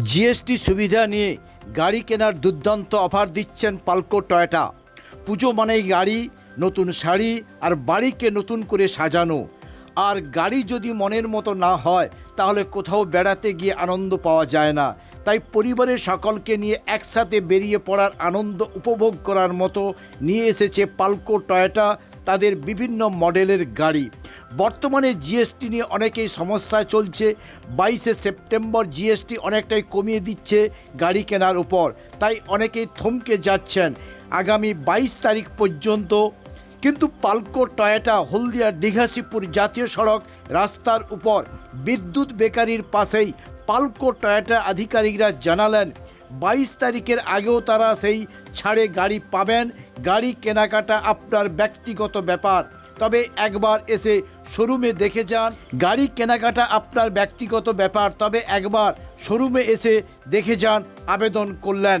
GST সুবিধা নিয়ে গাড়ি কেনার দুর্দান্ত অফার দিচ্ছেন পালকো টয়টা। পুজো মানেই গাড়ি, নতুন শাড়ি আর বাড়িকে নতুন করে সাজানো। আর গাড়ি যদি মনের মতো না হয়, তাহলে কোথাও বেড়াতে গিয়ে আনন্দ পাওয়া যায় না। তাই পরিবারের সকলকে নিয়ে একসাথে বেরিয়ে পড়ার আনন্দ উপভোগ করার মতো নিয়ে এসেছে পালকো টয়টা, তাদের বিভিন্ন মডেলের গাড়ি। বর্তমানে জিএসটি নিয়ে অনেকেই সমস্যায় চলছে। বাইশে সেপ্টেম্বর জিএসটি অনেকটাই কমিয়ে দিচ্ছে গাড়ি কেনার উপর। তাই অনেকেই থমকে যাচ্ছেন আগামী বাইশ তারিখ পর্যন্ত। কিন্তু পালকো, টয়োটা, হলদিয়া দীঘাশিপুর জাতীয় সড়ক রাস্তার উপর বিদ্যুৎ বেকারির পাশেই পালকো, টয়োটা আধিকারিকরা জানালেন, বাইশ তারিখের আগেও তারা সেই ছাড়ে গাড়ি পাবেন। গাড়ি কেনাকাটা আপনার ব্যক্তিগত ব্যাপার। তবে একবার এসে শোরুমে দেখে যান। গাড়ি কেনাকাটা আপনার ব্যক্তিগত ব্যাপার, তবে একবার শোরুমে এসে দেখে যান আবেদন করলেন।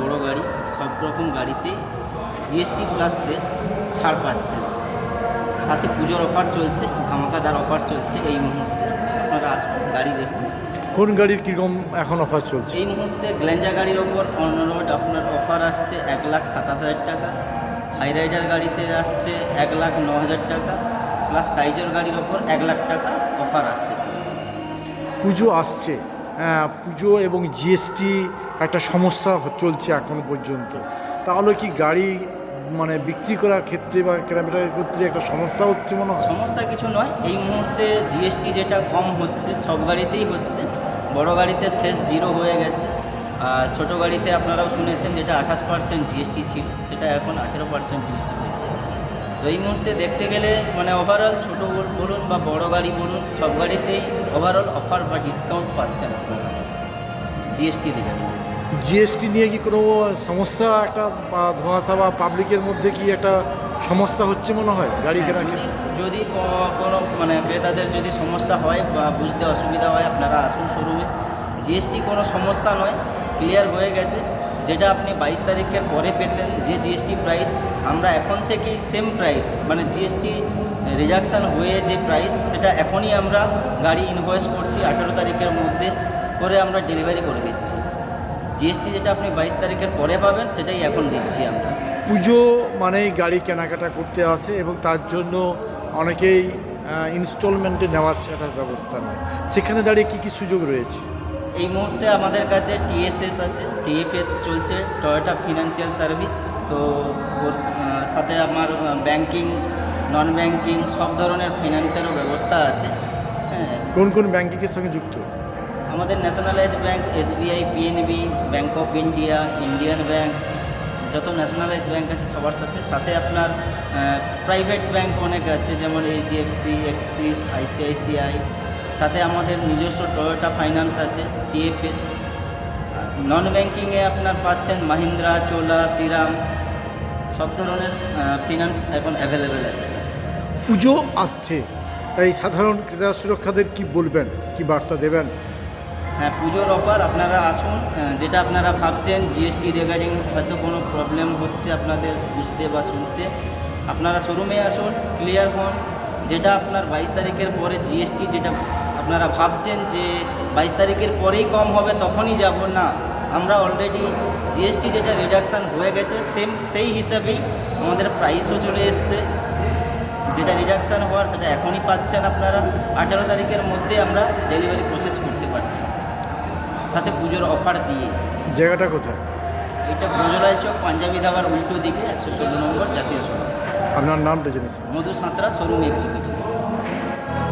বড় গাড়ি সব রকম গাড়িতে জিএসটি প্লাস শেষ ছাড় পাচ্ছেন সাথে পুজোর অফার চলছে ধামাকাদার অফার চলছে এই মুহূর্তে। আপনারা আসুন গাড়ি দেখুন। কোন গাড়ির কীরকম এখন অফার চলছে? এই মুহূর্তে গ্ল্যাঞ্জা গাড়ির ওপর অন রোড আপনার অফার আসছে এক লাখ সাতাশ হাজার টাকা। হাই রাইডার গাড়িতে আসছে এক লাখ ন হাজার টাকা। প্লাস টাইজর গাড়ির ওপর এক লাখ টাকা অফার আসছে স্যার পুজো আসছে। পুজো এবং জিএসটি একটা সমস্যা চলছে এখন পর্যন্ত। তাহলে কি গাড়ি মানে বিক্রি করার ক্ষেত্রে বা কেনাবেচার ক্ষেত্রে একটা সমস্যা হচ্ছে মনে হয়? সমস্যা কিছু নয়। এই মুহূর্তে জিএসটি যেটা কম হচ্ছে, সব গাড়িতেই হচ্ছে। বড় গাড়িতে শেষ জিরো হয়ে গেছে। আর ছোটো গাড়িতে আপনারাও শুনেছেন যেটা আঠাশ পার্সেন্ট জিএসটি ছিল, সেটা এখন আঠেরো পার্সেন্ট জিএসটি হয়েছে। এই মুহূর্তে দেখতে গেলে মানে ওভারঅল ছোটো বলুন বা বড় গাড়ি বলুন সব গাড়িতেই ওভারঅল অফার বা ডিসকাউন্ট পাচ্ছেন আপনারা। জিএসটি রিগার্ডিং জিএসটি নিয়ে কি কোনো সমস্যা একটা বা ধোঁয়াশা বা পাবলিকের মধ্যে কি একটা সমস্যা হচ্ছে মনে হয় গাড়ি কেনার যদি যদি কোনো মানে ক্রেতাদের যদি সমস্যা হয় বা বুঝতে অসুবিধা হয় আপনারা আসুন শোরুমে জিএসটি কোনো সমস্যা নয় ক্লিয়ার হয়ে গেছে। যেটা আপনি বাইশ তারিখের পরে পেতেন, যে জিএসটি প্রাইস আমরা এখন থেকেই সেম প্রাইস মানে জিএসটি রিডাকশান হয়ে যে প্রাইস সেটা এখনই আমরা গাড়ি ইনভয়েস করছি, আঠেরো তারিখের মধ্যে করে আমরা ডেলিভারি করে দিচ্ছি। জিএসটি যেটা আপনি বাইশ তারিখের পরে পাবেন, সেটাই এখন দিচ্ছি আমরা। পুজো মানেই গাড়ি কেনাকাটা করতে আসে এবং তার জন্য অনেকেই ইনস্টলমেন্টে নেওয়ার একটা ব্যবস্থা নেয়। সেখানে দাঁড়িয়ে কী কী সুযোগ রয়েছে? এই মুহূর্তে আমাদের কাছে টিএসএস আছে টিএফএস চলছে টয়োটা ফিনান্সিয়াল সার্ভিস তো ওর সাথে আমার ব্যাংকিং নন ব্যাংকিং সব ধরনের ফিনান্সেরও ব্যবস্থা আছে। হ্যাঁ। কোন কোন ব্যাংকিংয়ের সঙ্গে যুক্ত? আমাদের nationalise bank SBI PNB bank of India Indian bank যত ন্যাশনালাইজ ব্যাংক আছে সবার সাথে। সাথে আপনার প্রাইভেট ব্যাংক অনেক আছে যেমন এইচডিএফসি এক্সিস আইসিআইসিআই সাথে আমাদের নিজস্ব টয়োটা ফাইন্যান্স আছে টিএফএস নন ব্যাংকিংয়ে আপনার পাচ্ছেন মাহিন্দ্রা চোলা শ্রীরাম সব ধরনের ফিনান্স এখন অ্যাভেলেবেল আছে পুজো আসছে তাই সাধারণ ক্রেতা সুরক্ষাদের কি বলবেন কি বার্তা দেবেন? হ্যাঁ পুজোর অফার আপনারা আসুন যেটা আপনারা ভাবছেন জিএসটি রিগার্ডিং হয়তো কোনো প্রবলেম হচ্ছে আপনাদের বুঝতে বা শুনতে আপনারা শোরুমে আসুন ক্লিয়ার হন যেটা আপনার বাইশ তারিখের পরে জিএসটি যেটা আপনারা ভাবছেন যে বাইশ তারিখের পরেই কম হবে তখনই যাব। না আমরা অলরেডি জিএসটি যেটা রিডাকশান হয়ে গেছে সেম সেই হিসাবেই আমাদের প্রাইসও চলে এসছে। যেটা রিডাকশান হওয়ার সেটা এখনই পাচ্ছেন আপনারা। আঠেরো তারিখের মধ্যে আমরা ডেলিভারি প্রসেস করতে পারছি। সাথে পুজোর অফার দিয়ে। জায়গাটা কোথায়? এটা ব্রজলাল চক পাঞ্জাবি ধাবার উল্টো দিকে একশো ষোলো নম্বর জাতীয় সড়ক। আপনার নামটা জেনেছি মধু সাঁতরা শোরুম এক্সিকিউটিভ